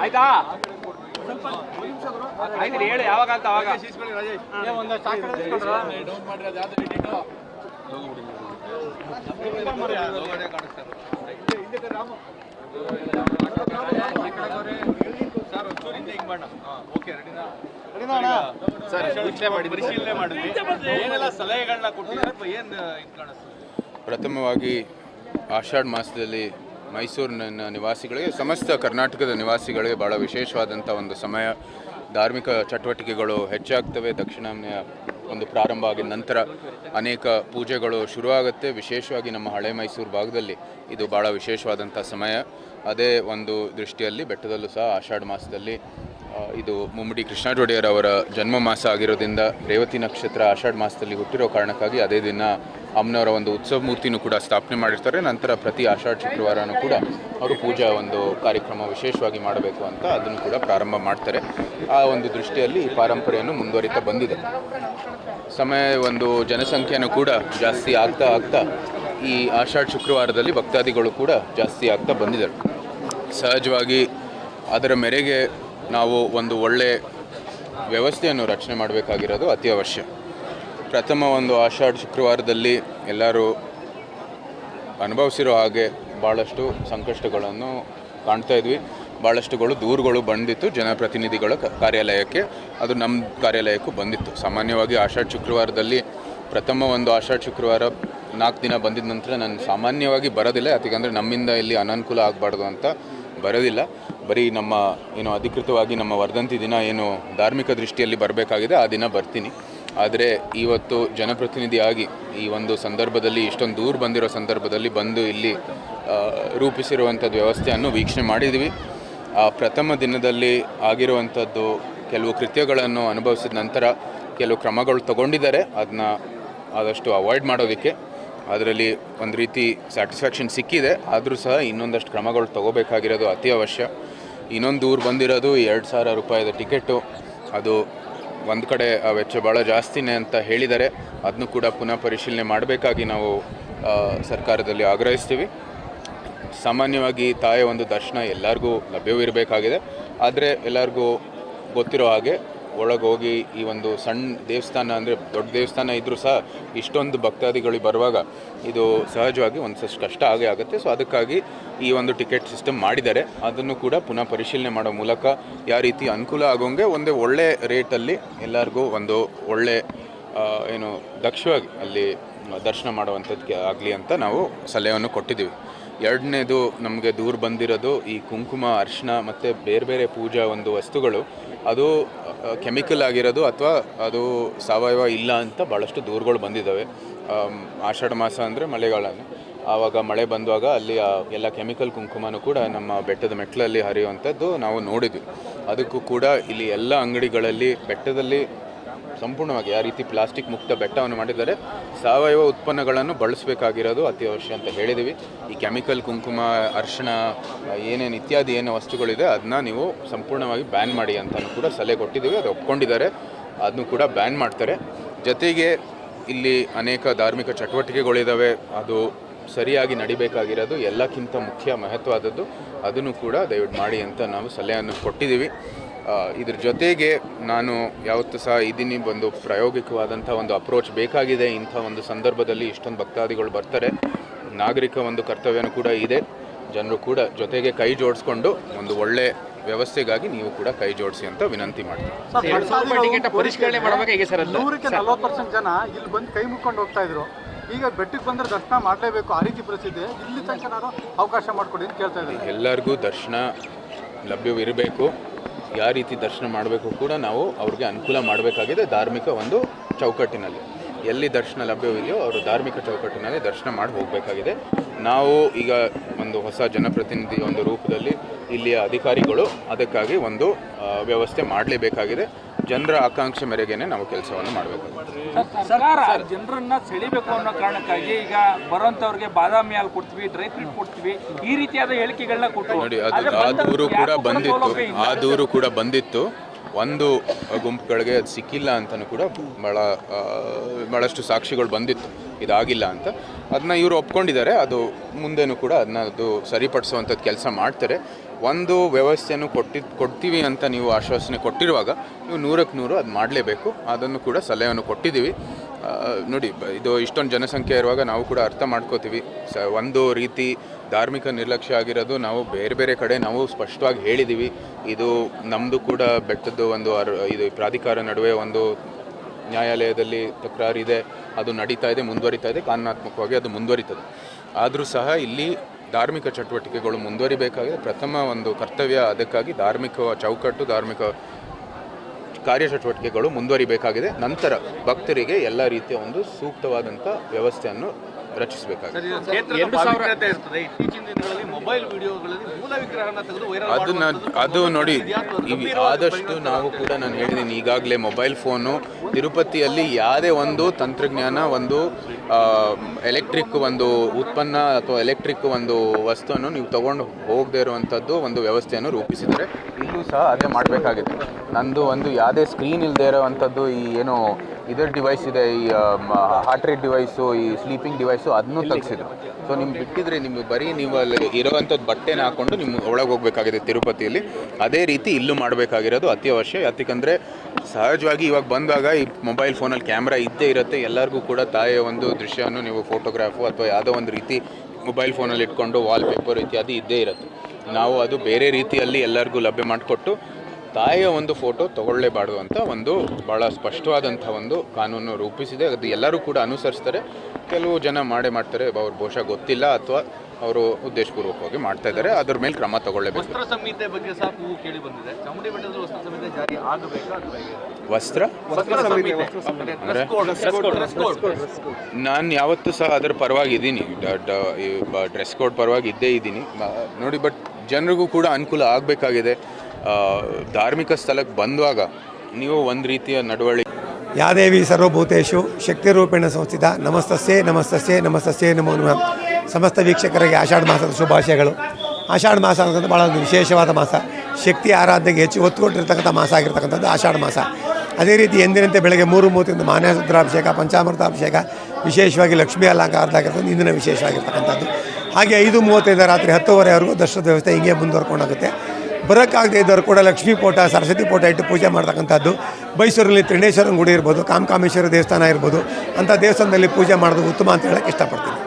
ಆಯ್ತಾ? ಆಯ್ತು ಹೇಳಿ ಯಾವಾಗ ಅಂತ ಅವಾಗ. ಸಲಹೆಗಳನ್ನ ಕೊಟ್ಟಿದ್ದಾರೆ ಏನ್ ಏನು ಇದು ಕಾಣಿಸ್ತದೆ ಪ್ರಥಮವಾಗಿ ಆಷಾಢ ಮಾಸದಲ್ಲಿ ಮೈಸೂರಿನ ನಿವಾಸಿಗಳಿಗೆ, ಸಮಸ್ತ ಕರ್ನಾಟಕದ ನಿವಾಸಿಗಳಿಗೆ ಭಾಳ ವಿಶೇಷವಾದಂಥ ಒಂದು ಸಮಯ. ಧಾರ್ಮಿಕ ಚಟುವಟಿಕೆಗಳು ಹೆಚ್ಚಾಗ್ತವೆ. ದಕ್ಷಿಣಾಮ್ನೆಯ ಒಂದು ಪ್ರಾರಂಭ ಆಗಿದ ನಂತರ ಅನೇಕ ಪೂಜೆಗಳು ಶುರುವಾಗುತ್ತೆ. ವಿಶೇಷವಾಗಿ ನಮ್ಮ ಹಳೆ ಮೈಸೂರು ಭಾಗದಲ್ಲಿ ಇದು ಭಾಳ ವಿಶೇಷವಾದಂಥ ಸಮಯ. ಅದೇ ಒಂದು ದೃಷ್ಟಿಯಲ್ಲಿ ಬೆಟ್ಟದಲ್ಲೂ ಸಹ ಆಷಾಢ ಮಾಸದಲ್ಲಿ ಇದು ಮುಮ್ಮಡಿ ಕೃಷ್ಣ ಒಡೆಯರ್ ಜನ್ಮ ಮಾಸ ಆಗಿರೋದ್ರಿಂದ ರೇವತಿ ನಕ್ಷತ್ರ ಆಷಾಢ ಮಾಸದಲ್ಲಿ ಹುಟ್ಟಿರೋ ಕಾರಣಕ್ಕಾಗಿ ಅದೇ ದಿನ ಅಮ್ಮನವರ ಒಂದು ಉತ್ಸವ ಮೂರ್ತಿನೂ ಕೂಡ ಸ್ಥಾಪನೆ ಮಾಡಿರ್ತಾರೆ. ನಂತರ ಪ್ರತಿ ಆಷಾಢ ಶುಕ್ರವಾರನೂ ಕೂಡ ಅವರು ಪೂಜಾ ಒಂದು ಕಾರ್ಯಕ್ರಮ ವಿಶೇಷವಾಗಿ ಮಾಡಬೇಕು ಅಂತ ಅದನ್ನು ಕೂಡ ಪ್ರಾರಂಭ ಮಾಡ್ತಾರೆ. ಆ ಒಂದು ದೃಷ್ಟಿಯಲ್ಲಿ ಈ ಪರಂಪರೆಯನ್ನು ಮುಂದುವರಿತಾ ಬಂದಿದೆ. ಸಮಯ ಒಂದು ಜನಸಂಖ್ಯೆನೂ ಕೂಡ ಜಾಸ್ತಿ ಆಗ್ತಾ ಆಗ್ತಾ ಈ ಆಷಾಢ ಶುಕ್ರವಾರದಲ್ಲಿ ಭಕ್ತಾದಿಗಳು ಕೂಡ ಜಾಸ್ತಿ ಆಗ್ತಾ ಬಂದಿದ್ದಾರೆ. ಸಹಜವಾಗಿ ಅದರ ಮೇರೆಗೆ ನಾವು ಒಂದು ಒಳ್ಳೆ ವ್ಯವಸ್ಥೆಯನ್ನು ರಚನೆ ಮಾಡಬೇಕಾಗಿರೋದು ಅತಿ ಅವಶ್ಯ ಪ್ರಥಮ ಒಂದು ಆಷಾಢ ಶುಕ್ರವಾರದಲ್ಲಿ ಎಲ್ಲರೂ ಅನುಭವಿಸಿರೋ ಹಾಗೆ ಭಾಳಷ್ಟು ಸಂಕಷ್ಟಗಳನ್ನು ಕಾಣ್ತಾ ಇದ್ವಿ. ಭಾಳಷ್ಟುಗಳು ದೂರುಗಳು ಬಂದಿತ್ತು. ಜನಪ್ರತಿನಿಧಿಗಳ ಕಾರ್ಯಾಲಯಕ್ಕೆ, ಅದು ನಮ್ಮ ಕಾರ್ಯಾಲಯಕ್ಕೂ ಬಂದಿತ್ತು. ಸಾಮಾನ್ಯವಾಗಿ ಆಷಾಢ ಶುಕ್ರವಾರದಲ್ಲಿ ಪ್ರಥಮ ಒಂದು ಆಷಾಢ ಶುಕ್ರವಾರ ನಾಲ್ಕು ದಿನ ಬಂದಿದ ನಂತರ ನಾನು ಸಾಮಾನ್ಯವಾಗಿ ಬರೋದಿಲ್ಲ. ಯಾಕಂದರೆ ನಮ್ಮಿಂದ ಇಲ್ಲಿ ಅನನುಕೂಲ ಆಗಬಾರ್ದು ಅಂತ ಬರೋದಿಲ್ಲ. ಬರೀ ನಮ್ಮ, ಏನು ಅಧಿಕೃತವಾಗಿ ನಮ್ಮ ವರ್ಧಂತಿ ದಿನ, ಏನು ಧಾರ್ಮಿಕ ದೃಷ್ಟಿಯಲ್ಲಿ ಬರಬೇಕಾಗಿದೆ. ಆ ದಿನ ಬರ್ತೀನಿ. ಆದರೆ ಇವತ್ತು ಜನಪ್ರತಿನಿಧಿಯಾಗಿ ಈ ಒಂದು ಸಂದರ್ಭದಲ್ಲಿ, ಇಷ್ಟೊಂದು ದೂರ ಬಂದಿರೋ ಸಂದರ್ಭದಲ್ಲಿ ಬಂದು ಇಲ್ಲಿ ರೂಪಿಸಿರುವಂಥದ್ದು ವ್ಯವಸ್ಥೆಯನ್ನು ವೀಕ್ಷಣೆ ಮಾಡಿದ್ವಿ. ಆ, ಪ್ರಥಮ ದಿನದಲ್ಲಿ ಆಗಿರುವಂಥದ್ದು ಕೆಲವು ಕೃತ್ಯಗಳನ್ನು ಅನುಭವಿಸಿದ ನಂತರ ಕೆಲವು ಕ್ರಮಗಳು ತಗೊಂಡಿದ್ದಾರೆ. ಅದನ್ನ ಆದಷ್ಟು ಅವಾಯ್ಡ್ ಮಾಡೋದಕ್ಕೆ ಅದರಲ್ಲಿ ಒಂದು ರೀತಿ ಸ್ಯಾಟಿಸ್ಫ್ಯಾಕ್ಷನ್ ಸಿಕ್ಕಿದೆ. ಆದರೂ ಸಹ ಇನ್ನೊಂದಷ್ಟು ಕ್ರಮಗಳು ತಗೋಬೇಕಾಗಿರೋದು ಅತಿ ಅವಶ್ಯ ಇನ್ನೊಂದು ದೂರ ಬಂದಿರೋದು ಎರಡು ಸಾವಿರ ರೂಪಾಯಿದ ಟಿಕೆಟು. ಅದು ಒಂದು ಕಡೆ ವೆಚ್ಚ ಭಾಳ ಜಾಸ್ತಿನೇ ಅಂತ ಹೇಳಿದ್ದಾರೆ ಅದನ್ನು ಕೂಡ ಪುನಃ ಪರಿಶೀಲನೆ ಮಾಡಬೇಕಾಗಿ ನಾವು ಸರ್ಕಾರದಲ್ಲಿ ಆಗ್ರಹಿಸ್ತೀವಿ. ಸಾಮಾನ್ಯವಾಗಿ ತಾಯಿಯ ಒಂದು ದರ್ಶನ ಎಲ್ಲರಿಗೂ ಲಭ್ಯವಿರಬೇಕಾಗಿದೆ. ಆದರೆ ಎಲ್ಲರಿಗೂ ಗೊತ್ತಿರೋ ಹಾಗೆ ಒಳಗೆ ಹೋಗಿ ಈ ಒಂದು ಸಣ್ಣ ದೇವಸ್ಥಾನ ಅಂದರೆ ದೊಡ್ಡ ದೇವಸ್ಥಾನ ಇದ್ದರೂ ಸಹ ಇಷ್ಟೊಂದು ಭಕ್ತಾದಿಗಳಿಗೆ ಬರುವಾಗ ಇದು ಸಹಜವಾಗಿ ಒಂದಷ್ಟು ಕಷ್ಟ ಆಗೇ ಆಗುತ್ತೆ. ಸೊ ಅದಕ್ಕಾಗಿ ಈ ಒಂದು ಟಿಕೆಟ್ ಸಿಸ್ಟಮ್ ಮಾಡಿದ್ದಾರೆ. ಅದನ್ನು ಕೂಡ ಪುನಃ ಪರಿಶೀಲನೆ ಮಾಡೋ ಮೂಲಕ ಯಾವ ರೀತಿ ಅನುಕೂಲ ಆಗೋಂಗೆ ಒಂದೇ ಒಳ್ಳೆ ರೇಟಲ್ಲಿ ಎಲ್ಲರಿಗೂ ಒಂದು ಒಳ್ಳೆ ಏನು ದಕ್ಷವಾಗಿ ಅಲ್ಲಿ ದರ್ಶನ ಮಾಡುವಂಥದ್ದಕ್ಕೆ ಆಗಲಿ ಅಂತ ನಾವು ಸಲಹೆಯನ್ನು ಕೊಟ್ಟಿದ್ದೀವಿ. ಎರಡನೇದು ನಮಗೆ ದೂರ ಬಂದಿರೋದು ಈ ಕುಂಕುಮ, ಅರಿಶಿನ ಮತ್ತು ಬೇರೆ ಬೇರೆ ಪೂಜಾ ಒಂದು ವಸ್ತುಗಳು. ಅದು ಕೆಮಿಕಲ್ ಆಗಿರೋದು ಅಥವಾ ಅದು ಸಾವಯವ ಇಲ್ಲ ಅಂತ ಭಾಳಷ್ಟು ದೂರುಗಳು ಬಂದಿದ್ದಾವೆ. ಆಷಾಢ ಮಾಸ ಅಂದರೆ ಮಳೆಗಾಲ ಆವಾಗ ಮಳೆ ಬಂದಾಗ ಅಲ್ಲಿ ಎಲ್ಲ ಕೆಮಿಕಲ್ ಕುಂಕುಮನೂ ಕೂಡ ನಮ್ಮ ಬೆಟ್ಟದ ಮೆಟ್ಲಲ್ಲಿ ಹರಿಯುವಂಥದ್ದು ನಾವು ನೋಡಿದ್ವಿ. ಅದಕ್ಕೂ ಕೂಡ ಇಲ್ಲಿ ಎಲ್ಲ ಅಂಗಡಿಗಳಲ್ಲಿ ಬೆಟ್ಟದಲ್ಲಿ ಸಂಪೂರ್ಣವಾಗಿ ಯಾವ ರೀತಿ ಪ್ಲಾಸ್ಟಿಕ್ ಮುಕ್ತ ಬೆಟ್ಟವನ್ನು ಮಾಡಿದ್ದಾರೆ. ಸಾವಯವ ಉತ್ಪನ್ನಗಳನ್ನು ಬಳಸಬೇಕಾಗಿರೋದು ಅತಿ ಅವಶ್ಯ ಅಂತ ಹೇಳಿದ್ದೀವಿ ಈ ಕೆಮಿಕಲ್ ಕುಂಕುಮ ಅರಿಶಿಣ ಏನೇನು ಇತ್ಯಾದಿ ಏನು ವಸ್ತುಗಳಿದೆ ಅದನ್ನ ನೀವು ಸಂಪೂರ್ಣವಾಗಿ ಬ್ಯಾನ್ ಮಾಡಿ ಅಂತ ಕೂಡ ಸಲಹೆ ಕೊಟ್ಟಿದ್ದೀವಿ. ಅದು ಒಪ್ಕೊಂಡಿದ್ದಾರೆ. ಅದನ್ನು ಕೂಡ ಬ್ಯಾನ್ ಮಾಡ್ತಾರೆ. ಜೊತೆಗೆ ಇಲ್ಲಿ ಅನೇಕ ಧಾರ್ಮಿಕ ಚಟುವಟಿಕೆಗಳಿದ್ದಾವೆ ಅದು ಸರಿಯಾಗಿ ನಡಿಬೇಕಾಗಿರೋದು ಎಲ್ಲಕ್ಕಿಂತ ಮುಖ್ಯ ಮಹತ್ವವಾದದ್ದು ಅದನ್ನು ಕೂಡ ದಯವಿಟ್ಟು ಮಾಡಿ ಅಂತ ನಾವು ಸಲಹೆಯನ್ನು ಕೊಟ್ಟಿದ್ದೀವಿ. ಆ, ಇದ್ರ ಜೊತೆಗೆ ನಾನು ಯಾವತ್ತೂ ಸಹ ಇದೀನಿ ಒಂದು ಪ್ರಾಯೋಗಿಕವಾದಂಥ ಒಂದು ಅಪ್ರೋಚ್ ಬೇಕಾಗಿದೆ. ಇಂಥ ಒಂದು ಸಂದರ್ಭದಲ್ಲಿ ಇಷ್ಟೊಂದು ಭಕ್ತಾದಿಗಳು ಬರ್ತಾರೆ. ನಾಗರಿಕ ಒಂದು ಕರ್ತವ್ಯನೂ ಕೂಡ ಇದೆ. ಜನರು ಕೂಡ ಜೊತೆಗೆ ಕೈ ಜೋಡಿಸ್ಕೊಂಡು ಒಂದು ಒಳ್ಳೆ ವ್ಯವಸ್ಥೆಗಾಗಿ ನೀವು ಕೂಡ ಕೈ ಜೋಡಿಸಿ ಅಂತ ವಿನಂತಿ ಮಾಡ್ತೀನಿ. ಎರಡು ಟಿಕೆಟ್ ಪರಿಷ್ಕರಣೆ ಮಾಡ್ಬೇಕು ಹೇಗೆ ಸರ್ ಅದು? ನೂರಕ್ಕೆ ನಲ್ವತ್ತು ಪರ್ಸೆಂಟ್ ಜನ ಇಲ್ಲಿ ಬಂದು ಕೈ ಮುಕ್ಕೊಂಡು ಹೋಗ್ತಾ ಇದ್ರು. ಈಗ ಬೆಟ್ಟಕ್ಕೆ ಬಂದ್ರೆ ದರ್ಶನ ಮಾಡಲೇಬೇಕು ಆ ರೀತಿ ಪರಿಸ್ಥಿತಿ. ಇಲ್ಲಿ ತನಕ ನಾನು ಅವಕಾಶ ಮಾಡಿಕೊಡಿ ಅಂತ ಕೇಳ್ತಾ ಇದ್ದೀನಿ. ಎಲ್ಲರಿಗೂ ದರ್ಶನ ಲಭ್ಯವಿರಬೇಕು. ಯಾವ ರೀತಿ ದರ್ಶನ ಮಾಡಬೇಕು ಕೂಡ ನಾವು ಅವ್ರಿಗೆ ಅನುಕೂಲ ಮಾಡಬೇಕಾಗಿದೆ ಧಾರ್ಮಿಕ ಒಂದು ಚೌಕಟ್ಟಿನಲ್ಲಿ. ಎಲ್ಲಿ ದರ್ಶನ ಲಭ್ಯವಿದೆಯೋ ಅವರು ಧಾರ್ಮಿಕ ಚೌಕಟ್ಟಿನಲ್ಲಿ ದರ್ಶನ ಮಾಡಿ ಹೋಗಬೇಕಾಗಿದೆ. ನಾವು ಈಗ ಒಂದು ಹೊಸ ಜನಪ್ರತಿನಿಧಿ ಒಂದು ರೂಪದಲ್ಲಿ ಇಲ್ಲಿಯ ಅಧಿಕಾರಿಗಳು ಅದಕ್ಕಾಗಿ ಒಂದು ವ್ಯವಸ್ಥೆ ಮಾಡಲೇಬೇಕಾಗಿದೆ. ಜನರ ಆಕಾಂಕ್ಷೆ ಮೇರೆಗೆ ನಾವು ಕೆಲಸವನ್ನು ಮಾಡಬೇಕು ಸರ್ಕಾರ ಜನರನ್ನ ಸೆಳಿಬೇಕು ಅನ್ನೋ ಕಾರಣಕ್ಕಾಗಿ ಈಗ ಬರೋಂಥವ್ರಿಗೆ ಬಾದಾಮಿ ಹಾಲು ಕೊಡ್ತೀವಿ ಡ್ರೈ ಫ್ರೂಟ್ ಕೊಡ್ತೀವಿ ಈ ರೀತಿಯಾದ ಹೇಳಿಕೆಗಳನ್ನ ಕೊಟ್ಟು ನೋಡಿ ಅದು ಆ ದೂರು ಕೂಡ ಬಂದಿತ್ತು. ಆ ದೂರು ಕೂಡ ಬಂದಿತ್ತು. ಒಂದು ಗುಂಪುಗಳಿಗೆ ಅದು ಸಿಕ್ಕಿಲ್ಲ ಅಂತಲೂ ಕೂಡ ಭಾಳ ಬಹಳಷ್ಟು ಭಾಳಷ್ಟು ಸಾಕ್ಷಿಗಳು ಬಂದಿತ್ತು. ಇದಾಗಿಲ್ಲ ಅಂತ. ಅದನ್ನ ಇವರು ಒಪ್ಕೊಂಡಿದ್ದಾರೆ. ಅದು ಮುಂದೆನೂ ಕೂಡ ಅದನ್ನ ಅದು ಸರಿಪಡಿಸುವಂಥದ್ದು ಕೆಲಸ ಮಾಡ್ತಾರೆ. ಒಂದು ವ್ಯವಸ್ಥೆಯನ್ನು ಕೊಟ್ಟಿ ಕೊಡ್ತೀವಿ ಅಂತ ನೀವು ಆಶ್ವಾಸನೆ ಕೊಟ್ಟಿರುವಾಗ ನೀವು ನೂರಕ್ಕೆ ನೂರು ಅದು ಮಾಡಲೇಬೇಕು. ಅದನ್ನು ಕೂಡ ಸಲಹೆಯನ್ನು ಕೊಟ್ಟಿದ್ದೀವಿ. ನೋಡಿ ಇದು ಇಷ್ಟೊಂದು ಜನಸಂಖ್ಯೆ ಇರುವಾಗ ನಾವು ಕೂಡ ಅರ್ಥ ಮಾಡ್ಕೋತೀವಿ. ಸ, ಒಂದು ರೀತಿ ಧಾರ್ಮಿಕ ನಿರ್ಲಕ್ಷ್ಯ ಆಗಿರೋದು ನಾವು ಬೇರೆ ಬೇರೆ ಕಡೆ ನಾವು ಸ್ಪಷ್ಟವಾಗಿ ಹೇಳಿದ್ದೀವಿ. ಇದು ನಮ್ಮದು ಕೂಡ ಬೆಟ್ಟದ್ದು ಒಂದು ಅರ್, ಇದು ಪ್ರಾಧಿಕಾರ ನಡುವೆ ಒಂದು ನ್ಯಾಯಾಲಯದಲ್ಲಿ ತಕರಾರಿದೆ ಅದು ನಡೀತಾ ಇದೆ, ಮುಂದುವರಿತಾ ಇದೆ, ಕಾನೂನಾತ್ಮಕವಾಗಿ ಅದು ಮುಂದುವರಿತದೆ. ಆದರೂ ಸಹ ಇಲ್ಲಿ ಧಾರ್ಮಿಕ ಚಟುವಟಿಕೆಗಳು ಮುಂದುವರಿಬೇಕಾಗಿದೆ. ಪ್ರಥಮ ಒಂದು ಕರ್ತವ್ಯ ಅದಕ್ಕಾಗಿ ಧಾರ್ಮಿಕ ಚೌಕಟ್ಟು, ಧಾರ್ಮಿಕ ಕಾರ್ಯಚಟುವಟಿಕೆಗಳು ಮುಂದುವರಿಬೇಕಾಗಿದೆ. ನಂತರ ಭಕ್ತರಿಗೆ ಎಲ್ಲ ರೀತಿಯ ಒಂದು ಸೂಕ್ತವಾದಂಥ ವ್ಯವಸ್ಥೆಯನ್ನು ದಿನಗಳಲ್ಲಿ ಮೊಬೈಲ್ ವಿಡಿಯೋಗಳಲ್ಲಿ ಮೂಲ ವಿಗ್ರಹನ ತೆಗೆದು ವೈರಲ್ ಅದನ್ನ ಅದು ನೋಡಿ ಆದಷ್ಟು ನಾವು ಕೂಡ ನಾನು ಹೇಳಿದ್ದೀನಿ ಈಗಾಗಲೇ ಮೊಬೈಲ್ ಫೋನು ತಿರುಪತಿಯಲ್ಲಿ ಯಾವುದೇ ಒಂದು ತಂತ್ರಜ್ಞಾನ ಒಂದು ಎಲೆಕ್ಟ್ರಿಕ್ ಒಂದು ಉತ್ಪನ್ನ ಅಥವಾ ಎಲೆಕ್ಟ್ರಿಕ್ ಒಂದು ವಸ್ತುವನ್ನು ನೀವು ತಗೊಂಡು ಹೋಗದೇ ಇರುವಂಥದ್ದು ಒಂದು ವ್ಯವಸ್ಥೆಯನ್ನು ರೂಪಿಸಿದ್ದಾರೆ. ಇಲ್ಲೂ ಸಹ ಅದೇ ಮಾಡಬೇಕಾಗಿದೆ. ನಂದು ಒಂದು ಯಾವುದೇ ಸ್ಕ್ರೀನ್ ಇಲ್ಲದೆ ಇರೋವಂಥದ್ದು ಈ ಏನು ಇದರ ಡಿವೈಸ್ ಇದೆ ಈ ಹಾರ್ಟ್ ರೇಟ್ ಡಿವೈಸು ಈ ಸ್ಲೀಪಿಂಗ್ ಡಿವೈಸು ಅದನ್ನು ತೆಗ್ಸಿದ್ರು ಸೊ ನಿಮ್ಗೆ ಬಿಟ್ಟಿದ್ರೆ ನಿಮ್ಗೆ ಬರೀ ನೀವು ಅಲ್ಲಿ ಇರೋವಂಥದ್ದು ಬಟ್ಟೆನ ಹಾಕೊಂಡು ನಿಮ್ಮ ಒಳಗೆ ಹೋಗಬೇಕಾಗಿದೆ ತಿರುಪತಿಯಲ್ಲಿ. ಅದೇ ರೀತಿ ಇಲ್ಲೂ ಮಾಡಬೇಕಾಗಿರೋದು ಅತ್ಯವಶ್ಯ. ಯಾಕಂದರೆ ಸಹಜವಾಗಿ ಇವಾಗ ಬಂದಾಗ ಈ ಮೊಬೈಲ್ ಫೋನಲ್ಲಿ ಕ್ಯಾಮ್ರಾ ಇದ್ದೇ ಇರುತ್ತೆ. ಎಲ್ಲರಿಗೂ ಕೂಡ ತಾಯಿಯ ಒಂದು ದೃಶ್ಯವನ್ನು ನೀವು ಫೋಟೋಗ್ರಾಫು ಅಥವಾ ಯಾವುದೋ ಒಂದು ರೀತಿ ಮೊಬೈಲ್ ಫೋನಲ್ಲಿ ಇಟ್ಕೊಂಡು ವಾಲ್ಪೇಪರ್ ಇತ್ಯಾದಿ ಇದ್ದೇ ಇರುತ್ತೆ. ನಾವು ಅದು ಬೇರೆ ರೀತಿಯಲ್ಲಿ ಎಲ್ಲರಿಗೂ ಲಭ್ಯ ಮಾಡಿಕೊಟ್ಟು ತಾಯಿಯ ಒಂದು ಫೋಟೋ ತಗೊಳ್ಳೇಬಾರ್ದು ಅಂತ ಒಂದು ಭಾಳ ಸ್ಪಷ್ಟವಾದಂಥ ಒಂದು ಕಾನೂನು ರೂಪಿಸಿದೆ. ಅದು ಎಲ್ಲರೂ ಕೂಡ ಅನುಸರಿಸ್ತಾರೆ. ಕೆಲವು ಜನ ಮಾಡೇ ಮಾಡ್ತಾರೆ ಅವ್ರು ಬಹುಶಃ ಗೊತ್ತಿಲ್ಲ ಅಥವಾ ಅವರು ಉದ್ದೇಶಪೂರ್ವಕವಾಗಿ ಮಾಡ್ತಾ ಇದ್ದಾರೆ. ಅದ್ರ ಮೇಲೆ ಕ್ರಮ ತಗೊಳ್ಳಬೇಕು. ವಸ್ತ್ರ ಸಂಹಿತೆ ಬಗ್ಗೆ ಸಹ ಕೂಗು ಕೇಳಿ ಬಂದಿದೆ. ಚಾಮುಂಡಿ ಬೆಟ್ಟದ ವಸ್ತ್ರ ಸಂಹಿತೆ ಜಾರಿ ಆಗಬೇಕಾ ಅಥವಾ ಹೇಗೆ? ವಸ್ತ್ರ? ವಸ್ತ್ರ ಸಂಹಿತೆ ಡ್ರೆಸ್ ಕೋಡ್ ಡ್ರೆಸ್ ಕೋಡ್ ನಾನು ಯಾವತ್ತೂ ಸಹ ಅದರ ಪರವಾಗಿ ಇದ್ದೀನಿ ಡ್ರೆಸ್ ಕೋಡ್ ಪರವಾಗಿ ಇದ್ದೇ ಇದ್ದೀನಿ. ಮ- ನೋಡಿ ಬಟ್ ಜನರಿಗೂ ಕೂಡ ಅನುಕೂಲ ಆಗಬೇಕಾಗಿದೆ. ಧಾರ್ಮಿಕ ಸ್ಥಳಕ್ಕೆ ಬಂದಾಗ ನೀವು ಒಂದು ರೀತಿಯ ನಡವಳಿ ಯಾ ದೇವಿ ಸರ್ವಭೂತೇಶು ಶಕ್ತಿರೂಪೇಣ ಸಂಸ್ಥಿತ ನಮಸ್ತಸ್ಯೇ ನಮಸ್ತಸ್ಯೇ ನಮಸ್ತಸ್ಯೇ ನಮೋ ನಮಃ. ಸಮಸ್ತ ವೀಕ್ಷಕರಿಗೆ ಆಷಾಢ ಮಾಸದ ಶುಭಾಶಯಗಳು. ಆಷಾಢ ಮಾಸ ಅನ್ನೋದು ಭಾಳ ಒಂದು ವಿಶೇಷವಾದ ಮಾಸ. ಶಕ್ತಿ ಆರಾಧನೆಗೆ ಹೆಚ್ಚು ಒತ್ತು ಕೊಟ್ಟಿರ್ತಕ್ಕಂಥ ಮಾಸ ಆಗಿರ್ತಕ್ಕಂಥದ್ದು ಆಷಾಢ ಮಾಸ. ಅದೇ ರೀತಿ ಎಂದಿನಂತೆ ಬೆಳಗ್ಗೆ ಮೂರು ಮೂವತ್ತಿಂದ ಪಂಚಾಮೃತ ಅಭಿಷೇಕ ವಿಶೇಷವಾಗಿ ಲಕ್ಷ್ಮೀ ಅಲಂಕಾರದಾಗಿರ್ತಕ್ಕಂಥ ಇಂದಿನ ವಿಶೇಷವಾಗಿರ್ತಕ್ಕಂಥದ್ದು ಹಾಗೆ ಐದು ಮೂವತ್ತೈದು ರಾತ್ರಿ ಹತ್ತುವರೆವರೆಗೂ ದರ್ಶನದ ವ್ಯವಸ್ಥೆ ಹಿಂಗೆ ಮುಂದುವರ್ಕೊಂಡಾಗುತ್ತೆ. ಬರೋಕ್ಕಾಗದೇ ಇದ್ದವರು ಕೂಡ ಲಕ್ಷ್ಮೀ ಪೋಟ, ಸರಸ್ವತಿ ಪೋಟ ಇಟ್ಟು ಪೂಜೆ ಮಾಡ್ತಕ್ಕಂಥದ್ದು. ಮೈಸೂರಲ್ಲಿ ತ್ರಿಣೇಶ್ವರನ ಗುಡಿ ಇರ್ಬೋದು, ಕಾಮಕಾಮೇಶ್ವರ ದೇವಸ್ಥಾನ ಇರ್ಬೋದು, ಅಂಥ ದೇವಸ್ಥಾನದಲ್ಲಿ ಪೂಜೆ ಮಾಡೋದು ಉತ್ತಮ ಅಂತ ಹೇಳಕ್ಕೆ ಇಷ್ಟಪಡ್ತೀನಿ.